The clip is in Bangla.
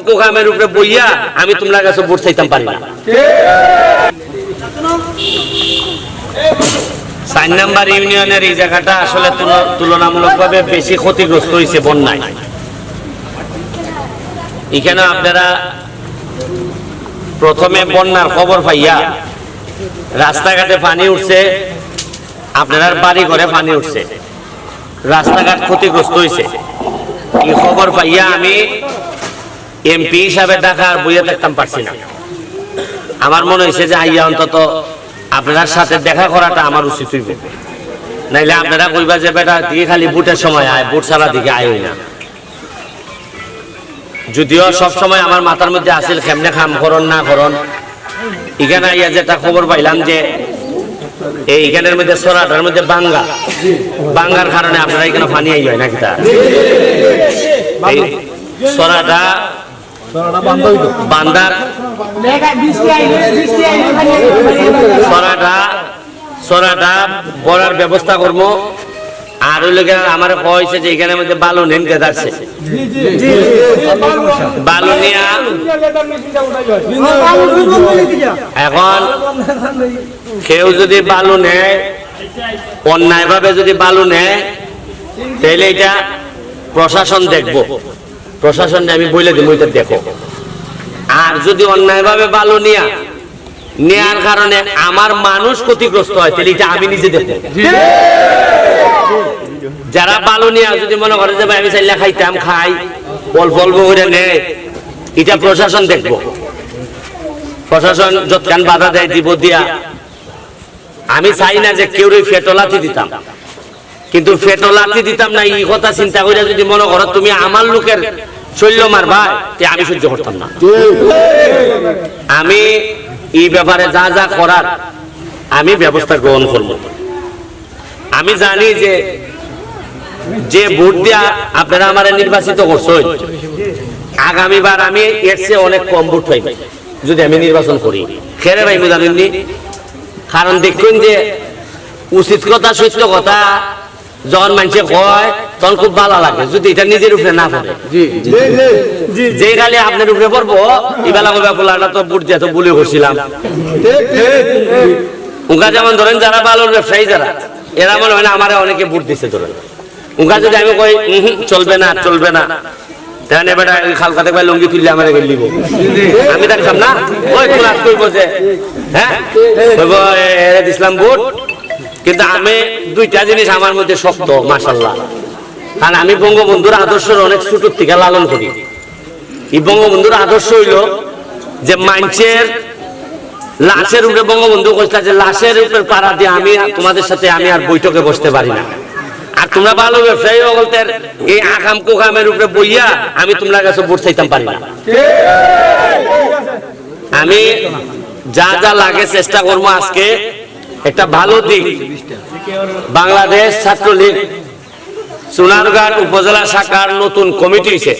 কোকামের উপরে বইয়া আমি তোমার কাছে ভোট চাইতাম পারি না। চার নাম্বার ইউনিয়নের এই জায়গাটা আসলে তুল- তুলনামূলকভাবে বেশি ক্ষতিগ্রস্ত হয়েছে বন্যায়। এখানে আপনারা প্রথমে বন্যার খবর পাইয়া রাস্তাঘাটে পানি উঠছে, আপনার বাড়ি ঘরে পানি উঠছে। রাস্তাঘাট ক্ষতিগ্রস্ত হয়েছে। এই খবর পাইয়া আমি এমপি হিসাবে ঢাকার বইয়ে দেখতাম পারছি না। আমার মনে হয়েছে যে আইয়া অন্তত আপনার সাথে দেখা করাটা আমার উচিত হইব। নাইলে আপনারা কইবা যে, বেটা দিকে খালি বুটের সময় আয় বুট ছাড়া দিকে আয় না। যদিও সব সময় আমার মাথার মধ্যে আসিল কেমনে খাম, করন না করন। এখানে আইয়া যেটা খবর পাইলাম যে, এই এখানের মধ্যে সরাটার মধ্যে বাঙ্গা। বাঙ্গার কারণে আপনারা এখানে পানি আই হয় নাকি তা? সরাটা বান্দার সরাটা সরাটা করার ব্যবস্থা করব। আর ওই লোকের আমার কয়েছে যে এখানের মধ্যে বালু নেন গেদারছে বালু এখন কেউ যদি বালু নেয় অন্যায় ভাবে যদি বালু নেয়, তাহলে এটা প্রশাসন দেখব। প্রশাসন আমি বলে দিব এটা দেখো। আর যদি অন্যায় ভাবে বালু নিয়া নেয়ার কারণে আমার মানুষ ক্ষতিগ্রস্ত হয় তাহলে এটা আমি নিজে দেখব। যারা বালু নিয়া যদি মনে করে যে ভাই আমি চাইলে খাইতাম খাই অল্প অল্প করে নেয় এটা প্রশাসন দেখব। প্রশাসন যৎকান বাধা দেয় দিব দিয়া। আমি চাই না যে কেউ ফেটলাতি দিতাম। কিন্তু ফেটলাতি দিতাম না এই কথা চিন্তা করে যদি মনে করো তুমি আমার লোকের শৈল্য মারবা তে আমি সহ্য করতাম না। আমি এই ব্যাপারে যা যা করার, আমি ব্যবস্থা গ্রহণ করব। আমি জানি যে যে ভোট দিয়া আপনারা আমার নির্বাচিত করছেন, আগামীবার আমি এর চেয়ে অনেক কম ভোট পাইব, যদি আমি নির্বাচন করি। খেরে পাইব জানেননি কারণ দেখুন যে, উচিত কথা, সত্য কথা যখন মানুষে কয় তখন খুব ভালো লাগে। যদি এটা নিজের উপরে না পড়ে। যে গালে আপনার উপরে পড়ব ইবেলা কবে পোলাটা তো বুট দিয়ে তো বুলি করছিলাম উঙ্কা যেমন ধরেন যারা ভালো ব্যবসায়ী যারা এরা মনে হয় না আমার অনেকে বুট দিছে ধরেন। উঙ্কা যদি আমি কই চলবে না চলবে না। খালকাতে পাই লঙ্গি তুললে আমার গেল দিব। আমি খাম না। ওই ক্লাস করব যে? হ্যাঁ? বুট। কিন্তু আমি দুইটা জিনিস আমার মধ্যে শক্ত মাসাল্লাহ কারণ আমি বঙ্গবন্ধুর আদর্শের অনেক ছোটোর থেকে লালন করি। এই বঙ্গবন্ধুর আদর্শ হইল যে মানুষের লাশের উপরে বঙ্গবন্ধু কইছিল যে লাশের উপরে পাড়া দিয়ে আমি তোমাদের সাথে আমি আর বৈঠকে বসতে পারি না। আর তোমরা ভালো ব্যবসায়ী বলতেন এই আকাম কোকামের উপরে বইয়া আমি তোমরা কাছে ভোট চাইতাম পারি না। আমি যা যা লাগে চেষ্টা করব আজকে একটা ভালো দিক। বাংলাদেশ ছাত্রলীগ সোনারঘাট উপজেলা শাখার নতুন কমিটি হয়েছে